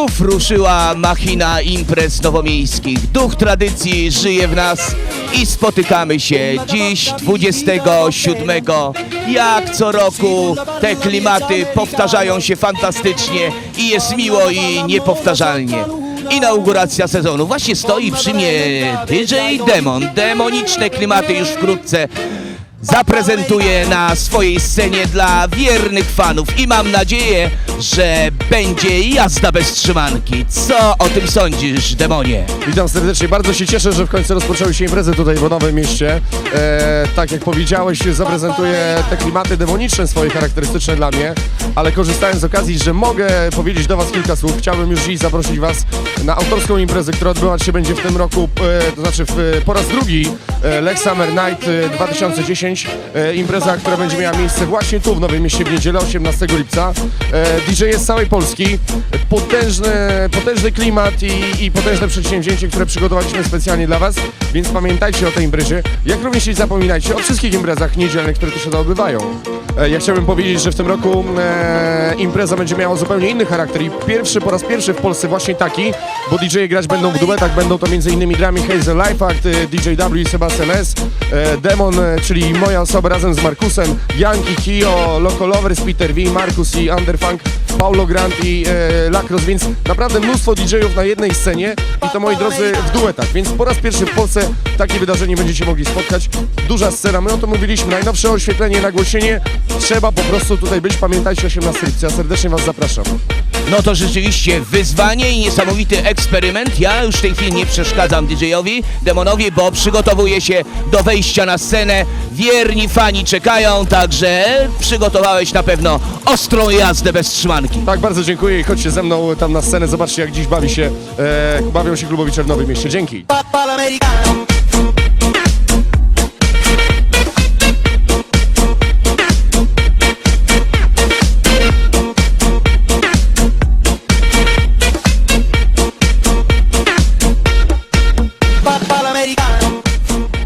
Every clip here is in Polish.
Znów ruszyła machina imprez nowomiejskich. Duch tradycji żyje w nas i spotykamy się dziś 27. Jak co roku te klimaty powtarzają się fantastycznie i jest miło i niepowtarzalnie. Inauguracja sezonu. Właśnie stoi przy mnie DJ Demon. Demoniczne klimaty już wkrótce zaprezentuje na swojej scenie dla wiernych fanów i mam nadzieję, że będzie jazda bez trzymanki. Co o tym sądzisz, demonie? Witam serdecznie, bardzo się cieszę, że w końcu rozpoczęły się imprezy tutaj w Nowym Mieście. E, tak jak powiedziałeś, zaprezentuję te klimaty demoniczne swoje, charakterystyczne dla mnie, ale korzystając z okazji, że mogę powiedzieć do Was kilka słów, chciałbym już dziś zaprosić Was na autorską imprezę, która odbywać się będzie w tym roku, e, to znaczy w, po raz drugi e, Lex Summer Night e, 2010, e, impreza, która będzie miała miejsce właśnie tu w Nowym Mieście w niedzielę 18 lipca. E, DJ jest z całej Polski, potężny, potężny klimat i, i potężne przedsięwzięcie, które przygotowaliśmy specjalnie dla Was, więc pamiętajcie o tej imprezie, jak również nie zapominajcie o wszystkich imprezach niedzielnych, które tu się odbywają. E, Ja chciałbym powiedzieć, że w tym roku e, impreza będzie miała zupełnie inny charakter i pierwszy, po raz pierwszy w Polsce właśnie taki, bo DJ grać będą w duetach, będą to m.in. Grammy Hazel Life Act, e, DJ W i Sebastian S, e, Demon, e, czyli moja osoba razem z Markusem, Yankee, Kio, Loco Lovers, Peter V, Markus i Underfunk, Paulo Grant i e, Lacros, więc naprawdę mnóstwo DJ-ów na jednej scenie i to moi drodzy w duetach, więc po raz pierwszy w Polsce takie wydarzenie będziecie mogli spotkać. Duża scena, my o tym mówiliśmy, najnowsze oświetlenie, nagłośnienie, trzeba po prostu tutaj być, pamiętajcie 18 lipca, ja serdecznie Was zapraszam. No to rzeczywiście wyzwanie i niesamowity eksperyment. Ja już w tej chwili nie przeszkadzam DJ-owi, demonowi, bo przygotowuję się do wejścia na scenę. Wierni fani czekają, także przygotowałeś na pewno ostrą jazdę bez trzymanki. Tak, bardzo dziękuję i chodźcie ze mną tam na scenę, zobaczcie jak dziś bawi się, e, bawią się klubowicze w Nowym Mieście. Dzięki.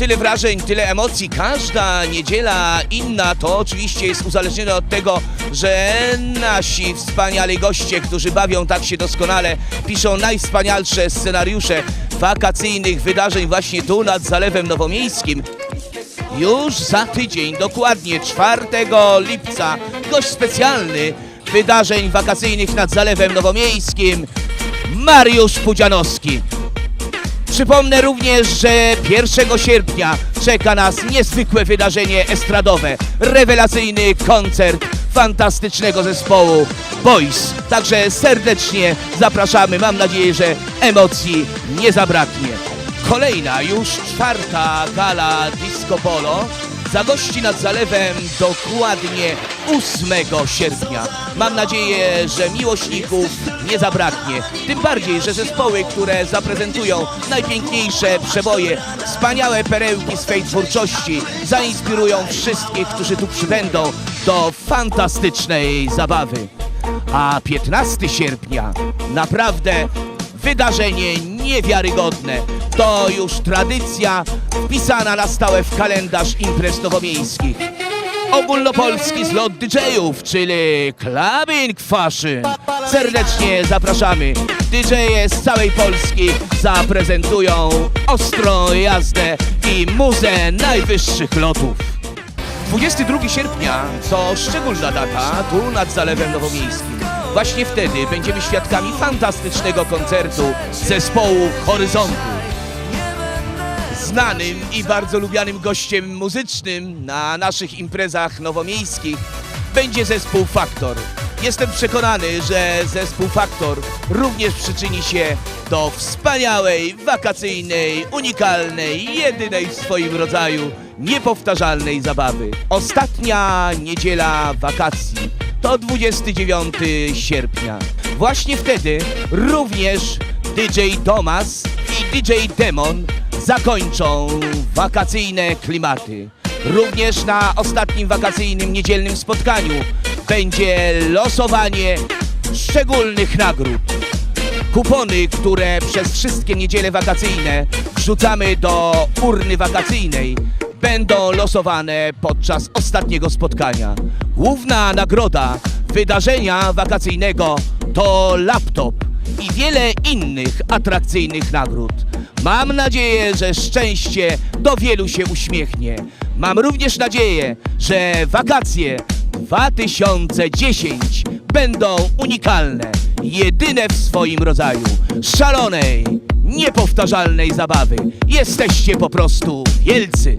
Tyle wrażeń, tyle emocji. Każda niedziela inna to oczywiście jest uzależnione od tego, że nasi wspaniali goście, którzy bawią tak się doskonale, piszą najwspanialsze scenariusze wakacyjnych wydarzeń właśnie tu nad Zalewem Nowomiejskim. Już za tydzień, dokładnie 4 lipca, gość specjalny wydarzeń wakacyjnych nad Zalewem Nowomiejskim, Mariusz Pudzianowski. Przypomnę również, że 1 sierpnia czeka nas niezwykłe wydarzenie estradowe, rewelacyjny koncert fantastycznego zespołu Boys. Także serdecznie zapraszamy, mam nadzieję, że emocji nie zabraknie. Kolejna, już czwarta gala Disco Polo zagości nad zalewem dokładnie 8 sierpnia. Mam nadzieję, że miłośników nie zabraknie. Tym bardziej, że zespoły, które zaprezentują najpiękniejsze przeboje, wspaniałe perełki swej twórczości, zainspirują wszystkich, którzy tu przybędą do fantastycznej zabawy. A 15 sierpnia naprawdę wydarzenie niewiarygodne. To już tradycja wpisana na stałe w kalendarz imprez nowomiejskich. Ogólnopolski zlot DJ-ów, czyli Clubbing Fashion. Serdecznie zapraszamy. DJ-e z całej Polski zaprezentują ostrą jazdę i muzę najwyższych lotów. 22 sierpnia to szczególna data tu nad Zalewem Nowomiejskim. Właśnie wtedy będziemy świadkami fantastycznego koncertu zespołu Horyzontu. Znanym i bardzo lubianym gościem muzycznym na naszych imprezach nowomiejskich będzie zespół Faktor. Jestem przekonany, że zespół Faktor również przyczyni się do wspaniałej, wakacyjnej, unikalnej, jedynej w swoim rodzaju, niepowtarzalnej zabawy. Ostatnia niedziela wakacji to 29 sierpnia. Właśnie wtedy również DJ Domas i DJ Demon zakończą wakacyjne klimaty. Również na ostatnim wakacyjnym niedzielnym spotkaniu będzie losowanie szczególnych nagród. Kupony, które przez wszystkie niedziele wakacyjne wrzucamy do urny wakacyjnej, będą losowane podczas ostatniego spotkania. Główna nagroda wydarzenia wakacyjnego to laptop i wiele innych atrakcyjnych nagród. Mam nadzieję, że szczęście do wielu się uśmiechnie. Mam również nadzieję, że wakacje 2010 będą unikalne, jedyne w swoim rodzaju, szalonej, niepowtarzalnej zabawy. Jesteście po prostu wielcy.